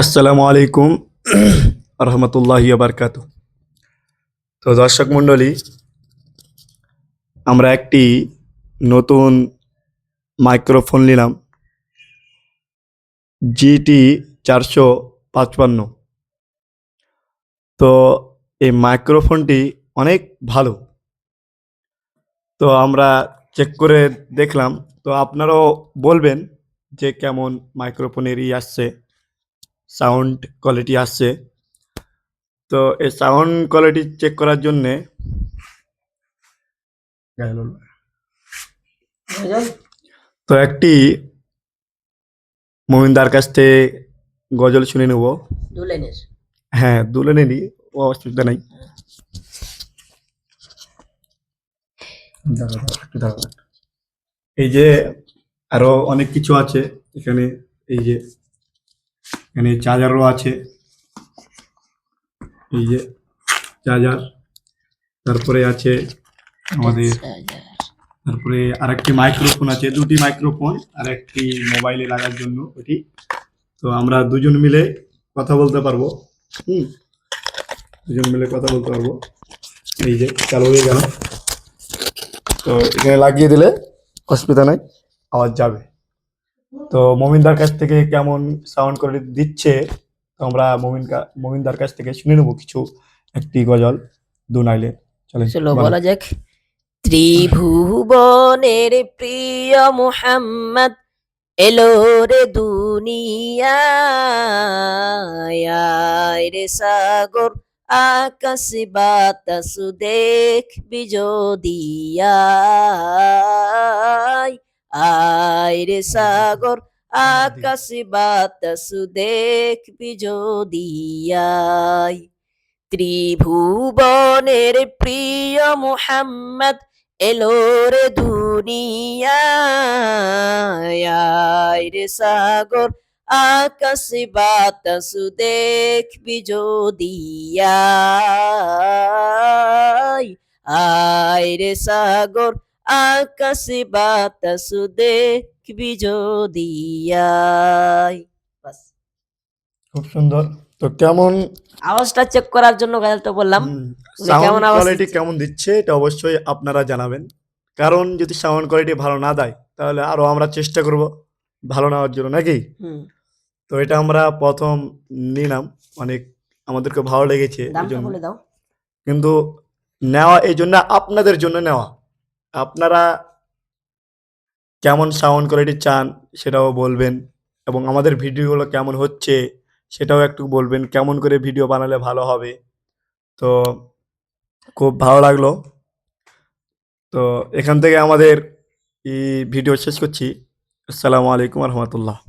আসসালামু আলাইকুম রহমতুল্লাহ বারকাত তো দর্শক মণ্ডলী, আমরা একটি নতুন মাইক্রোফোন নিলাম, জিটি চারশো পাঁচপান্ন। তো এই মাইক্রোফোনটি অনেক ভালো। তো আমরা চেক করে দেখলাম, তো আপনারাও বলবেন যে কেমন মাইক্রোফোনের ই আসছে। সাউন্ড কোয়ালিটি আসছে। তো এই সাউন্ড কোয়ালিটি চেক করার জন্যে তো একটি মোমিনদার কাছ থেকে গজল শুনে নেব। দুলেনের। হ্যাঁ দুলে নেনি ও অসুবিধা নাই। এই যে আরও অনেক কিছু আছে এখানে এই যে এখানে চার্জারও আছে। এই যে চার্জার। তারপরে আছে আমাদের তারপরে আরেকটি মাইক্রোফোন আছে, দুটি মাইক্রোফোন আর একটি মোবাইলে লাগার জন্য ওটি তো আমরা দুজন মিলে কথা বলতে পারব। হুম। দুজন মিলে কথা বলতে পারব। এই যে চালু হয়ে গেল। তো এখানে লাগিয়ে দিলে অসুবিধা নাই, আওয়াজ যাবে। তো মমিনদার কাছ থেকে কেমন সাউন্ড করে দিচ্ছে তো আমরা মমিন কা- মমিনদার কাছ থেকে শুনে নেব কিছু একটি গজল দু নাইলে। চলো বলো। যাক। ত্রিভুবনের প্রিয় মুহাম্মদ এলো রে দুনিয়ায় রে সাগর আকাশ বাতাস দেখবি যদিয়ায় আয় রে সাগর আকাশ বাতাস দেখবি যদিয়ায় ত্রিভুবনের প্রিয় মুহাম্মদ এলো রে দুনিয়ায়। রে সাগর আকাশ বাতাস দেখবি যদিয়ায় আয় রে সাগর আকাশ বাতাস দেখবি যদিয়ায় বাস। খুব সুন্দর। তো কেমন? আওয়াজটা চেক করার জন্য গাজলটা বললাম। কেমন আওয়াজ কোয়ালিটি কেমন দিচ্ছে এটা অবশ্যই আপনারা জানাবেন। কারণ যদি সাউন্ড কোয়ালিটি ভালো না দেয় তাহলে আরও আমরা চেষ্টা করব ভালো নেওয়ার জন্য নাকি? তো এটা আমরা প্রথম নিলাম। অনেক আমাদেরকে ভালো লেগেছে। কিন্তু নেওয়া এই জন্য আপনাদের জন্য নেওয়া। আপনারা কেমন সাউন্ড কোয়ালিটি চান সেটাও বলবেন এবং আমাদের ভিডিওগুলো কেমন হচ্ছে সেটাও একটু বলবেন, কেমন করে ভিডিও বানালে ভালো হবে। তো খুব ভালো লাগল। তো এখান থেকে আমাদের এই ভিডিও শেষ করছি। আসসালামু আলাইকুম রহমতুল্লাহ।